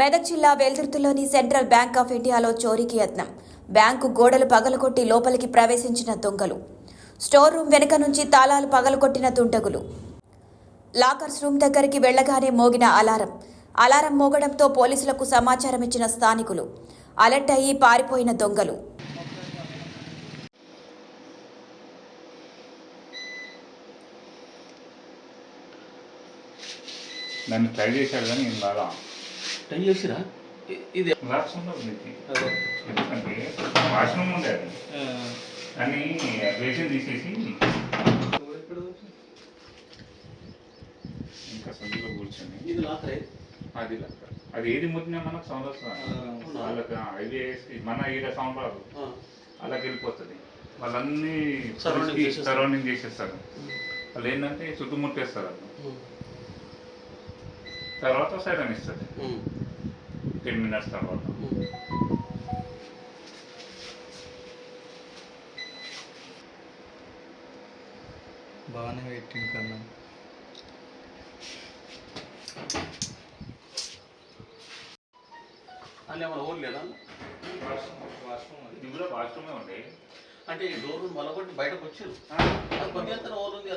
మెదక్ జిల్లా వెల్దుర్తులోని central bank of ఇండియాలో చోరీకి యత్నం బ్యాంకు గోడలు పగలకొట్టి లోపలికి ప్రవేశించిన దొంగలు స్టోర్ రూమ్ వెనుక నుంచి తాళాలు పగలకొట్టిన దుండగులు లాకర్స్ రూమ్ దగ్గరికి వెళ్లగానే మోగిన అలారం అలారం మోగడంతో పోలీసులకు సమాచారం ఇచ్చిన స్థానికులు అలర్ట్ అయ్యి పారిపోయిన దొంగలు నన్ను ట్రై చేశాడు కానీ నేను బాగా టై చేసిరా ఇది ఎందుకంటే వాష్రూమ్ ఉంది అది దాన్ని వేసి తీసేసి ఇంకా సందులో కూర్చొని ఇది లాకరే అది లాకర్ అది ఏది ముట్టినా మనకు సౌండ్ వస్తుంది మన ఏరియా సౌండ్ రాదు అలాగే వెళ్ళిపోతుంది వాళ్ళన్నీ సరౌండింగ్ చేసేస్తారు వాళ్ళు ఏంటంటే చుట్టుముట్టేస్తారు వాళ్ళు తర్వాత సైరన్ ఇస్తుంది టెన్ మినిట్స్ తర్వాత బాగానే వెయిటింగ్ కన్నా అన్నీ ఏమైనా ఊరు లేదా వాష్రూమ్ ఇది కూడా వాష్రూమే ఉండే అంటే ఈ డోర్ బలగొట్టి బయటకు వచ్చారు అది కొద్దిగా